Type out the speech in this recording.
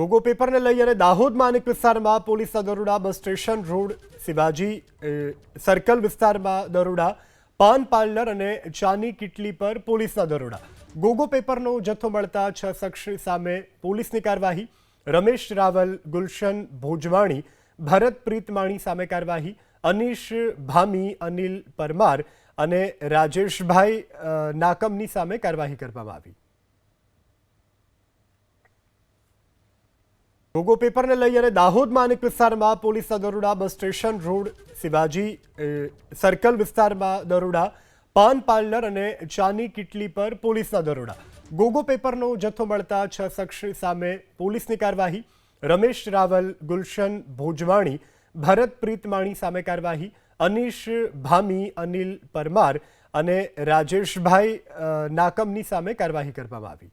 ગોગો પેપરને લઈ અને દાહોદમાં અનેક વિસ્તારમાં પોલીસના દરોડા, bus station, road, Shivaji circle વિસ્તારમાં દરોડા, પાન પાર્લર અને ચાની કિટલી પર પોલીસના દરોડા. ગોગો પેપરનો જથ્થો મળતા છ શખ્સ સામે પોલીસની કાર્યવાહી. રમેશ રાવલ, ગુલશન ભોજવાણી, ભરત પ્રીતમાણી સામે કાર્યવાહી. અનીશ ભામી, અનિલ પરમાર અને રાજેશભાઈ નાકમની સામે કાર્યવાહી કરવામાં આવી. ગોગો પેપરને લઈ અને દાહોદમાં અનેક વિસ્તારમાં પોલીસના દરોડા, bus station, road, Shivaji circle વિસ્તારમાં દરોડા, પાન પાર્લર અને ચાની કિટલી પર પોલીસના દરોડા. ગોગો પેપરનો જથ્થો મળતા છ શખ્સ સામે પોલીસની કાર્યવાહી. રમેશ રાવલ, ગુલશન ભોજવાણી, ભરત પ્રીતમાણી સામે કાર્યવાહી. અનીશ ભામી, અનિલ પરમાર અને રાજેશભાઈ નાકમની સામે કાર્યવાહી કરવામાં આવી.